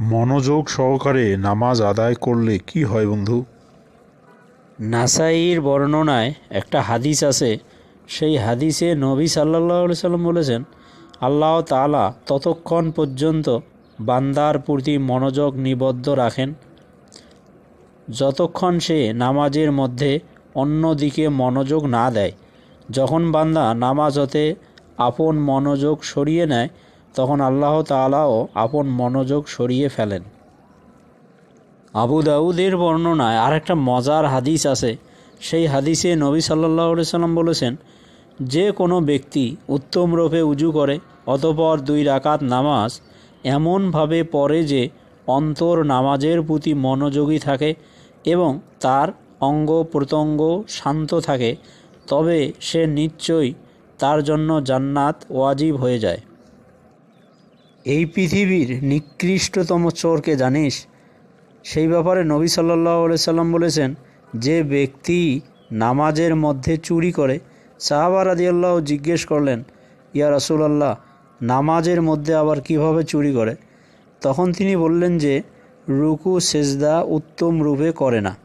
মনোযোগ সহকারে নামাজ আদায় করলে কি হয় বন্ধু? নাসাইর বর্ণনায় একটা হাদিস আছে। সেই হাদিসে নবী সাল্লাহ সাল্লাম বলেছেন, আল্লাহ তাআলা ততক্ষণ পর্যন্ত বান্দার প্রতি মনোযোগ নিবদ্ধ রাখেন। যতক্ষণ সে নামাজের মধ্যে অন্য দিকে মনোযোগ না দেয়, যখন বান্দা নামাজ হতে আপন মনোযোগ সরিয়ে নেয় তখন আল্লাহ তাআলাও আপন মনোযোগ সরিয়ে ফেলেন। আবু দাউদের বর্ণনায় আর একটা মজার হাদিস আছে। সেই হাদিসে নবী সাল্লাহ সাল্লাম বলেছেন, যে কোনো ব্যক্তি উত্তম রূপে উজু করে, অতপর দুই রাকাত নামাজ এমনভাবে পড়ে যে অন্তর নামাজের প্রতি মনোযোগী থাকে এবং তার অঙ্গ প্রত্যঙ্গ শান্ত থাকে, তবে সে নিশ্চয়ই তার জন্য জান্নাত ওয়াজিব হয়ে যায়। এই পৃথিবীর নিকৃষ্টতম চোরকে জানিস? সেই ব্যাপারে নবী সাল্লাহ সাল্লাম বলেছেন, যে ব্যক্তি নামাজের মধ্যে চুরি করে, সাহাবা রাদিয়াল্লাহ জিজ্ঞেস করলেন, ইয়া রাসূলুল্লাহ, নামাজের মধ্যে আবার কীভাবে চুরি করে? তখন তিনি বললেন যে, রুকু, সেজদা উত্তম রূপে করে না।